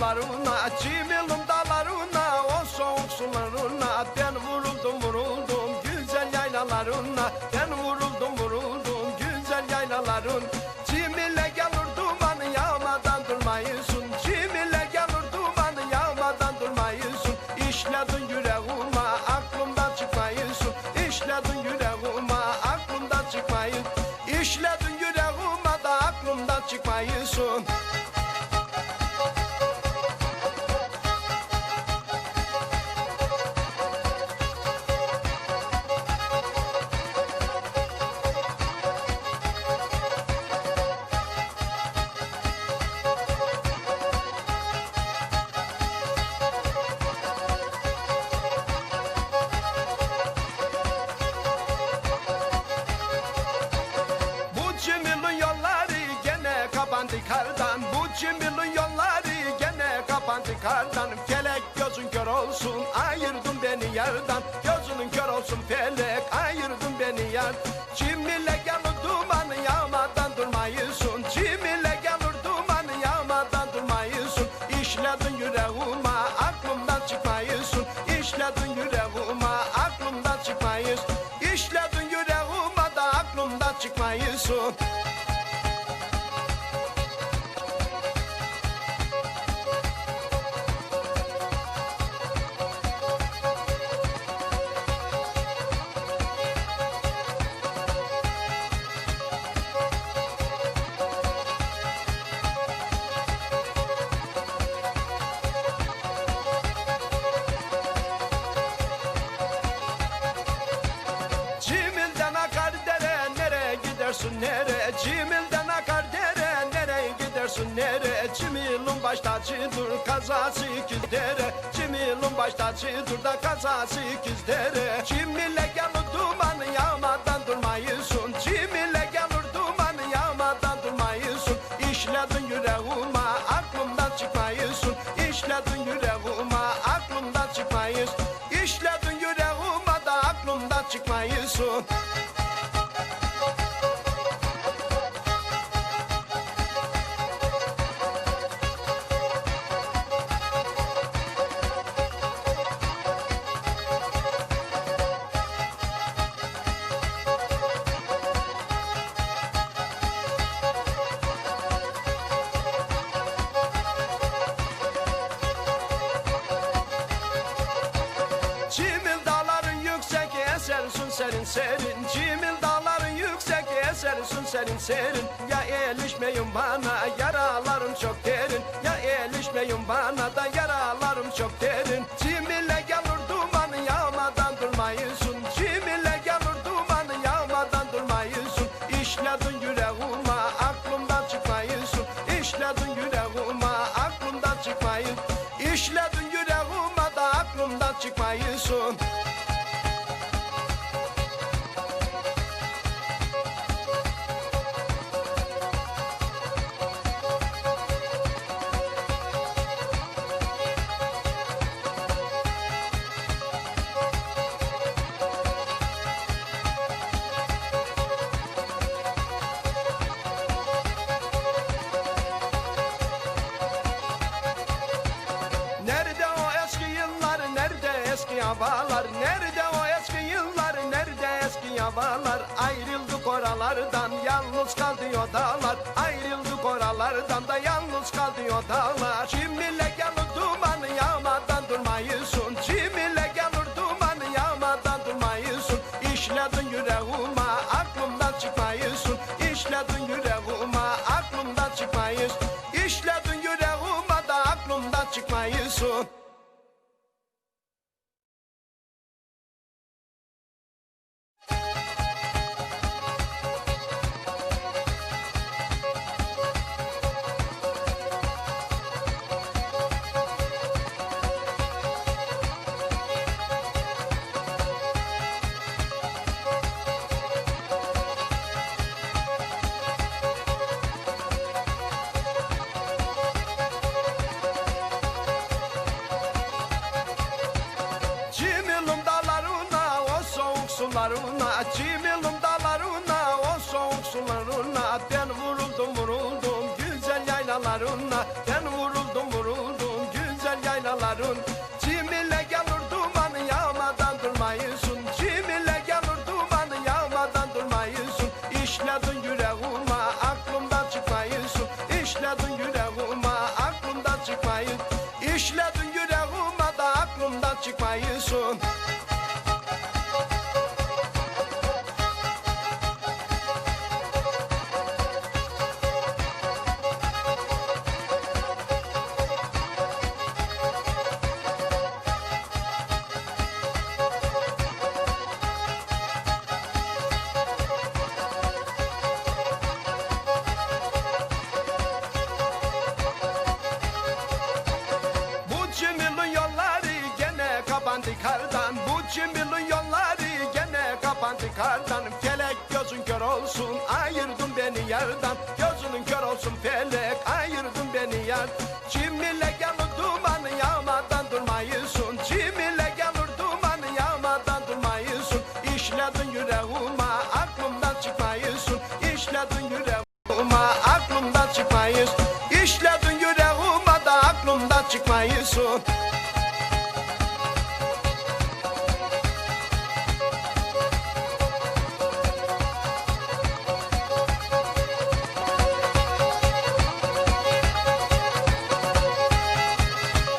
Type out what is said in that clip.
yaylalarına Cimilum dağlarına o soğuk sularına Ben vuruldum vuruldum güzel yaylalarına. Ben vuruldum vuruldum güzel yaylaların. Cimile gelir dumanı yağmadan durmayısın. Cimile gelir dumanı yağmadan durmayısın. İşledin yüreğime aklımdan çıkmayısın. İşledin yüreğime aklımdan çıkmayın. İşledin kör olsun ayırdın beni yardan Gözünün kör olsun felek ayırdın beni yar Cimile gelir dumanı yağmadan durmayısın. Cimile gelir dumanı yağmadan durmayısın. İşledin yüreğime aklımdan çıkmayısın. İşledin yüreğime aklımdan çıkmayısın. İşledin yüreğime da aklımdan çıkmayısın nere Cimilden akar dere nereye gidersin? Nere Cimilin baş tacıdır kazası ikiz dere. Cimilin baş tacıdır da kazası ikiz dere. Cimile gelir dumanı yağmadan durmayısın. Cimile gelir dumanı yağmadan durmayısın. İşledin yüreğime aklımdan çıkmayısın. İşledin yüreğime aklımdan çıkmayısın. İşledin yüreğime da aklımdan çıkmayısın Cimil dağların yüksek esersin serin serin Cimil dağların yüksek esersin serin serin Ya elişmeyin bana yaralarım çok derin. Ya elişmeyin bana da yaralarım çok derin çıkmayısın eski havalar Nerede o eski yıllar, nerede eski havalar Ayrıldık oralardan, yalnız kaldı o dağlar. Ayrıldık oralardan da yalnız kaldı o dağlar. Cimile gelir dumanı yağmadan durmayısın. Cimile gelir dumanı yağmadan durmayısın. İşledin yüreğime, dallarına Çimildim dallarına O soğuk sularına. Ben vuruldum vuruldum güzel yaylalarına. Ben vuruldum vuruldum güzel yaylaların. Çimile gelir duman yağmadan durmayısın Çimile gelir duman yağmadan durmayısın İşledin yüreğime aklımdan çıkmayısın. İşledin yüreğime aklımdan çıkmayın İşledin yüreğime de aklımdan çıkmayısın. Kapandı kardan Felek gözün kör olsun ayırdın beni yardan Gözünün kör olsun felek ayırdın beni yar Cimile gelir dumanı yağmadan durmayısın. Cimile gelir dumanı yağmadan durmayısın. İşledin